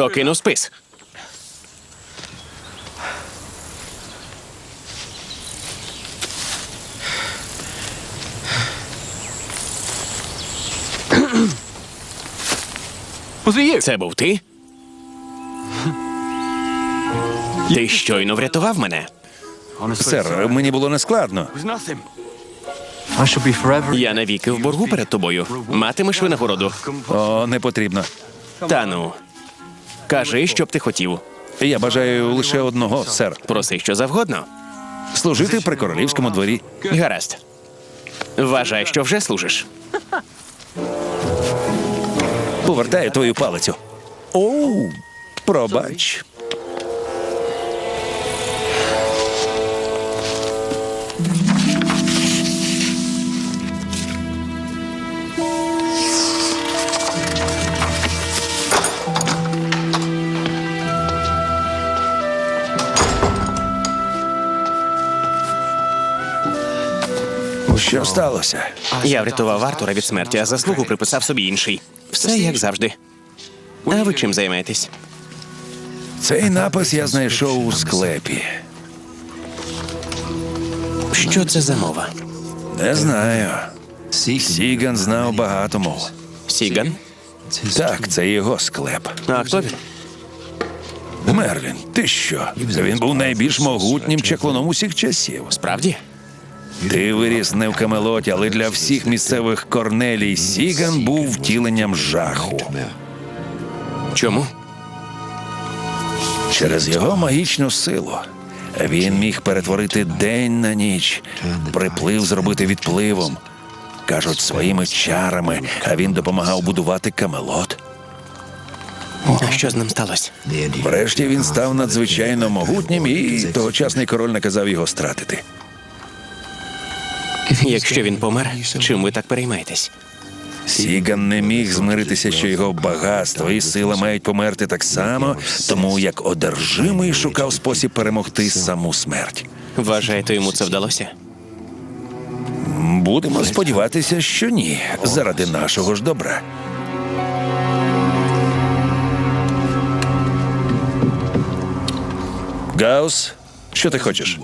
Хто кинув спис? Це був ти? Ти щойно врятував мене. Сер, мені було нескладно. Я навіки в боргу перед тобою. Матимеш винагороду. О, не потрібно. Та ну. Кажи, що б ти хотів. Я бажаю лише одного, сер. Проси що завгодно. Служити при королівському дворі. Гаразд. Вважай, що вже служиш. Повертаю твою палицю. Оу, пробач. Що сталося? Я врятував Артура від смерті, а заслугу приписав собі інший. Все як завжди. А ви чим займаєтесь? Цей напис я знайшов у склепі. Що це за мова? Не знаю. Сіган знав багато мов. Сіган? Так, це його склеп. А хто він? Мерлін, ти що? Він був найбільш могутнім чаклуном усіх часів. Справді? Ти виріс не в Камелоті, але для всіх місцевих корнелій Сіган був втіленням жаху. Чому? Через його магічну силу він міг перетворити день на ніч, приплив зробити відпливом. Кажуть, своїми чарами, а він допомагав будувати Камелот. А що з ним сталося? Врешті він став надзвичайно могутнім, і тогочасний король наказав його стратити. Якщо він помер, чим ви так переймаєтесь? Сіган не міг змиритися, що його багатство і сила мають померти так само, тому як одержимий шукав спосіб перемогти саму смерть. Вважаєте, йому це вдалося? Будемо сподіватися, що ні, заради нашого ж добра. Гаус, що ти хочеш?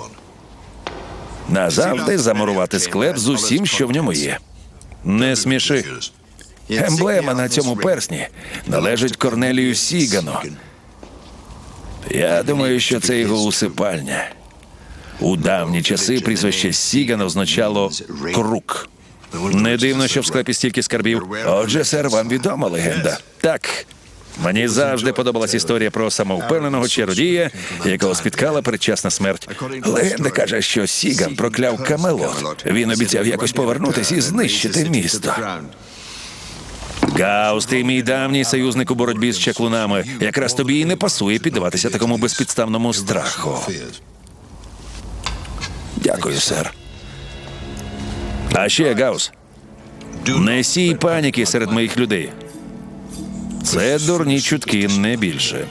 Назавжди замурувати склеп з усім, що в ньому є. Не сміши. Емблема на цьому персні належить Корнелію Сігану. Я думаю, що це його усипальня. У давні часи прізвище Сіган означало крук. Не дивно, що в склепі стільки скарбів. Отже, сер, вам відома легенда. Так. Мені завжди подобалась історія про самовпевненого чародія, якого спіткала передчасна смерть. Легенда каже, що Сіган прокляв Камелот. Він обіцяв якось повернутися і знищити місто. Гаус, ти мій давній союзник у боротьбі з чаклунами. Якраз тобі і не пасує піддаватися такому безпідставному страху. Дякую, сер. А ще, Гаус, не сій паніки серед моїх людей. Це дурні чутки не більше.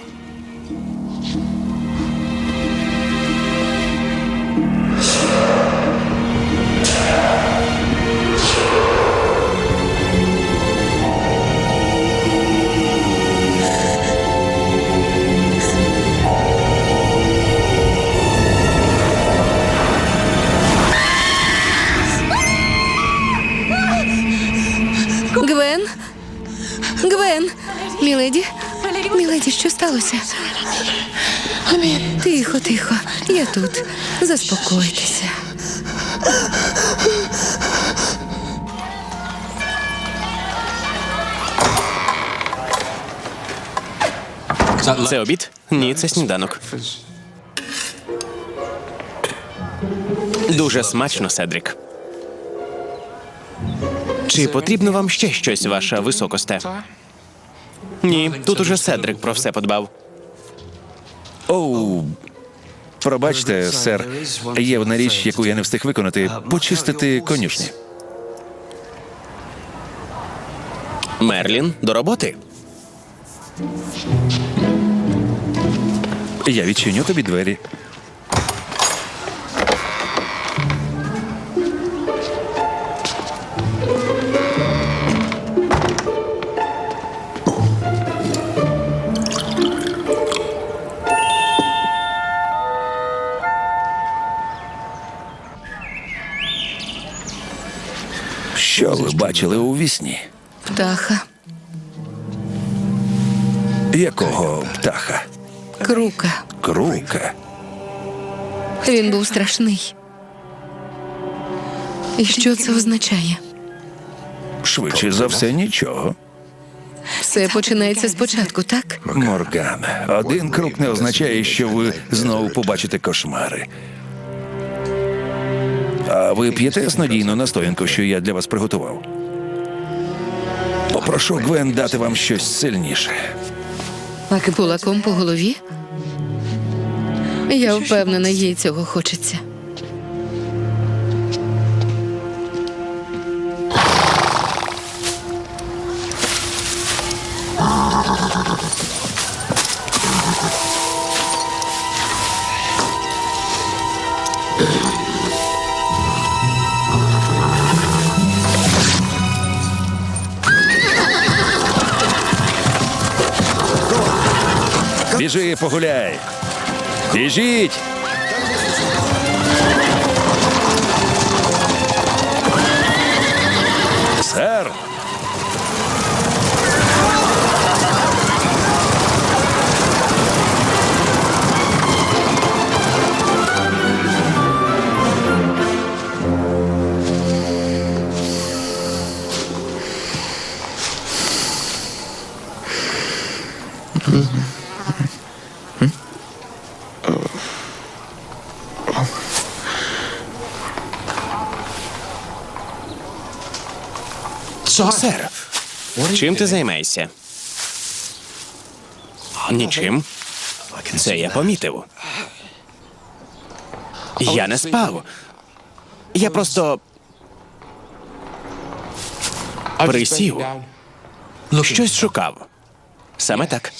Тихо, тихо. Я тут. Заспокойтеся. Це обід? Ні, це сніданок. Дуже смачно, Седрік. Чи потрібно вам ще щось, ваша високосте? Ні, тут уже Седрик про все подбав. Оу. Пробачте, сер, є одна річ, яку я не встиг виконати почистити конюшні. Мерлін, до роботи. Я відчиню тобі двері. Бачили у вісні? Птаха, Якого птаха? крука. Крука. Він був страшний. І що це означає? Швидше за все, нічого. Все починається спочатку, так? Морган, один крук не означає, що ви знову побачите кошмари. А ви п'єте снодійну настоянку, що я для вас приготував? Попрошу Гвен дати вам щось сильніше. Кулаком по голові? Я впевнена, їй цього хочеться. Біжи, погуляй. Біжіть. Сер. Сер, чим ти займаєшся? Нічим. Це я помітив. Я не спав. Я просто присів, щось шукав. Саме так.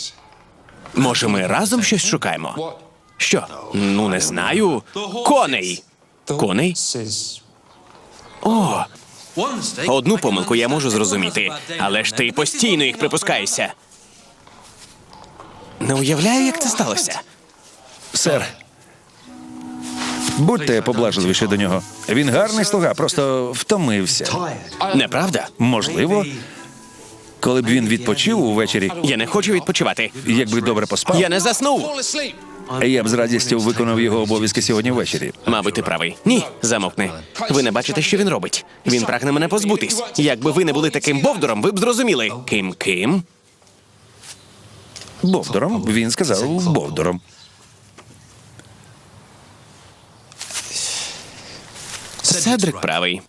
Може, ми разом щось шукаємо? Що? Ну, не знаю. Коней. Коней? О, одну помилку я можу зрозуміти, але ж ти постійно їх припускаєшся. Не уявляю, як це сталося. Сер. Будьте поблажливіші до нього. Він гарний слуга, просто втомився. Неправда? Можливо, коли б він відпочив увечері, Я не хочу відпочивати. якби добре поспав, Я не заснув. я б з радістю виконав його обов'язки сьогодні ввечері. Мабуть, ти правий. Ні, замовкни. Ви не бачите, що він робить. Він прагне мене позбутись. Якби ви не були таким бовдуром, ви б зрозуміли. Ким ким? Бовдором, він сказав Бовдором. Седрик правий.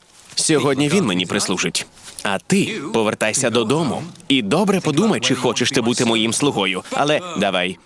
Сьогодні він мені прислужить. А ти повертайся додому і добре подумай, чи хочеш ти бути моїм слугою. Але давай,